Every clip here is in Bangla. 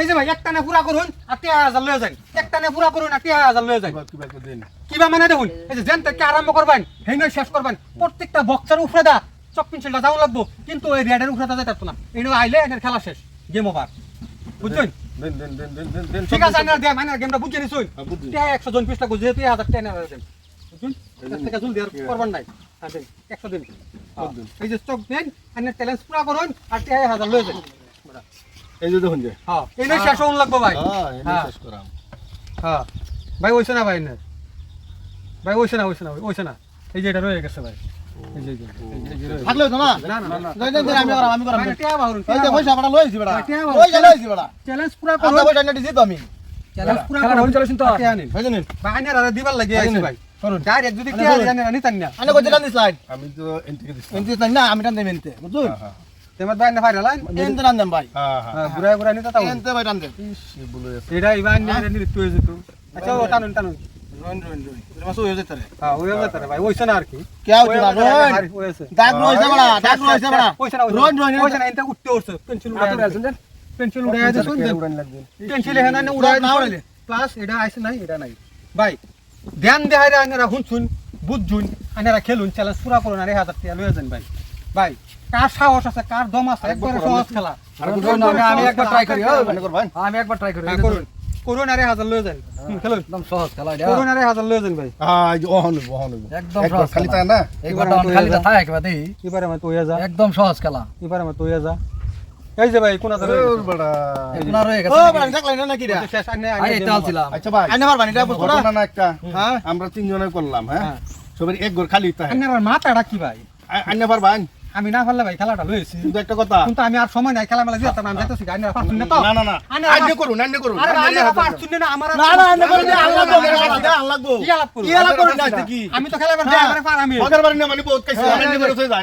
এই যে ভাই একটানে পুরা করুন আর টিয়া হাজার লয়ে যান। একটানে পুরা করুন আর টিয়া হাজার লয়ে যান। কিবা মানে দেখুন এই যে জেন থেকে আরম্ভ করবেন নয় শেষ করবেন প্রত্যেকটা বক্সের উপরে দা চক পেন্সিলটা যাও লাগবো কিন্তু ওই রেডের উপরে দা যাইতে না। এই আইলে এনের খেলা শেষ গেম ওভার বুঝছেন? ঠিক আছে আনার দেয় মানে গেমটা বুঝে নিছুন? একশো জন পিসটা গুজে তুই হাজার টেন হাজার দেন বুঝছেন? থেকে জলদি আর করবার নাই। একশো দিন। এই যে চক দেন আনের ট্যালেন্ট পুরা করুন আর টিয়া হাজার লয়ে যান। এই যে দেখুন যে হ্যাঁ এই শেষ হন লাগবো ভাই হ্যাঁ হ্যাঁ। শেষ করাম হ্যাঁ ভাই ওইছে না ভাই না ভাই ওইছে না ওইছে না ওইছে না এই যে এটা রয়ে গেছে ভাই তো না না না না আমি করাম, আমি করাম। টিয়া বাহুন, এই যে পয়সা আমরা লইছি বেটা। টিয়া বাহুন। পয়সা লইছি বেটা। চ্যালেঞ্জ পুরা আধা করুন পয়সা নিয়ে তো আমি। চ্যালেঞ্জ পুরা খেলাটা করুন হইন তো? টিয়া নিন পয়সা নিন। ভাই আইনার আরে দিবার লাগি আইছে ভাই করুন। ডাইরেক্ট যদি টিয়া নিতান না। আমি তো এন্ট্রি দিছি এনতে না, আমি টান দেব এনতে। বুঝছুন? তেমার ভাই না ফাইরা লাইন এনতে টান দেন ভাই। হ্যাঁ হ্যাঁ। ঘুরা ঘুরা নিতে তাও। এনতে ভাই টান দেন। সে বলে এটা ইবান নিয়ে নিতে হয়ে যেত। আচ্ছা ও টানুন টানুন। রোন, রোন, রোন। মাসু হয়ে যেতে রে। হ্যাঁ ওই যেত ভাই ওইছে না আর কি। কে হচ্ছে না, রোন। দাগ রয়েছে বেটা, দাগ রয়েছে বেটা। ওইছে না রোন, রোন, না এটা উঠতে উঠছে পেন্সিল উড়ায় আছেন দেন। পেন্সিল উড়ায় আছে দেন। পেন্সিল এখানে না উড়ায় না না উড়াইলে। প্লাস এটা আইছে নাই এটা নাই। ভাই ধ্যান দেহাইরা আনারা হুনছুন বুঝছুন আনারা খেলুন চ্যালেঞ্জ পুরা করুন আর হাজার টাকা লয়ে যান ভাই। ভাই কার সাহস আছে? কার দম আছে? একবারে সহজ খেলা। আমি- একবার ট্রাই করি আমি একবার ট্রাই করি হ্যাঁ, করুন। করুন আর হাজার লয়ে যান। খেলুন। একদম সহজ খেলা এটা। করুন আর হাজার লয়ে যান ভাই। হ্যাঁ ওহন ওহন একদম সহজ খালি খেলা। না? একবার ডাউন খালি থাকে একবার দেই। এবারে আমার তৈয়া যা। একদম সহজ খেলা। এবারে আমার তৈয়া যা। এই যে ভাই কোন হাজার ওর বড়া। এখন আর ও গেছে বেটা, না নাকি রে? শেষ আনে আই এটা ছিলাম আচ্ছা ভাই আইনে পারবা এটা বুঝতো না? না একটা। হ্যাঁ? আমরা তিনজনে করলাম হ্যাঁ। সবার এক ঘর খালি তাই। আন্নার মাথাটা কি ভাই? আন্য পারবেন আমি না পারলে ভাই খেলাটা লয়েছি কিন্তু একটা কথা। কিন্তু আমি আর সময় নাই খেলা মেলা দিয়ে আমি যাইতেছি আন্নার পারছুন না তো? না না না। আন্য করুন আন্য করুন। আরে হাজার পারছুন না আমার না, না, আইনে করে দে, আল্লাহ কাছে আল্লাহ গো। কি আলাপ করুন? কি আলাপ করুন? না, কি? আমি তো খেলা হ্যাঁ। আমার পার আমি। মগের বাড়ি না মানে বহুত কাছে হ্যাঁ, হ্যাঁ, করে যায়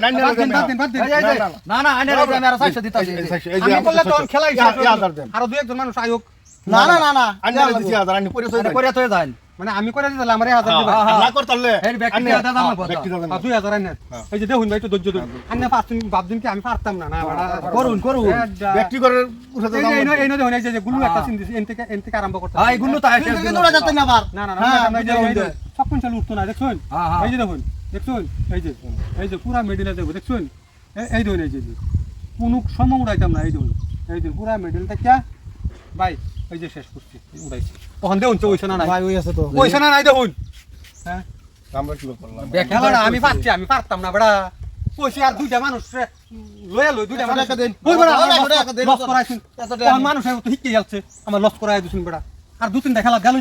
বাদ দিন, বাদ দিন। এই, এই, এই, না না আইনের উপরে আমি আর 400 দিতাছি এই যে- এই যে আমি করলে তো খেলাই দেন। আরও দুই একজন মানুষ আয়োগ। না, না, না, না। আন্য দিছি আরে দেন। করিয়া তো যান মানে আমি করে দিতে আমার হাজার দিবা। হ্যাঁ, হ্যাঁ। না করতালে এই ব্যক্তি দাদা আমার ব্যক্তি দাদা আর দুই হাজার আন্নার এই যে দেখুন ভাই একটু ধৈর্য ধরুন। আন্না পারছুন ভাবদিন কি আমি পারতাম না না বাড়া। করুন করুন। ব্যক্তি করে উঠাতে এই এই দেখুন এই যে- গুলু একটা সিন দিছি এন থেকে এন থেকে আরম্ভ করতে হ্যাঁ এই গুল্লু তাই কিন্তু যাচ্ছে না। আবার। না না না হ্যাঁ, এই যে-। সব পেন্সিল উঠতো না দেখুন হ্যাঁ, হ্যাঁ। এই যে দেখুন দেখুন এই যে এই যে পুরা মেডেলে দেখো দেখুন এই- এই দেখুন এই যে। কোন সময় উড়াইতাম না এই দেখুন এই যে পুরা মেডেলটা কে? ভাই এই যে শেষ করছি উড়াইছি। ওখান দেখুন তো ওইখানে নাই। ওই আছে তো। ওইখানে নাই দেখুন। হ্যাঁ? আমরা কি করলাম? খেলাটা আমি পারছি আমি পারতাম না বেড়া। কইছি আর দুইটা মানুষ লয়া লই দুইটা মানুষ। দেন। লস করাইছেন। মানুষ তো হিকে যাচ্ছে আমার লস করাই দিছেন বেড়া। আর দু তিনটা খেলা গেল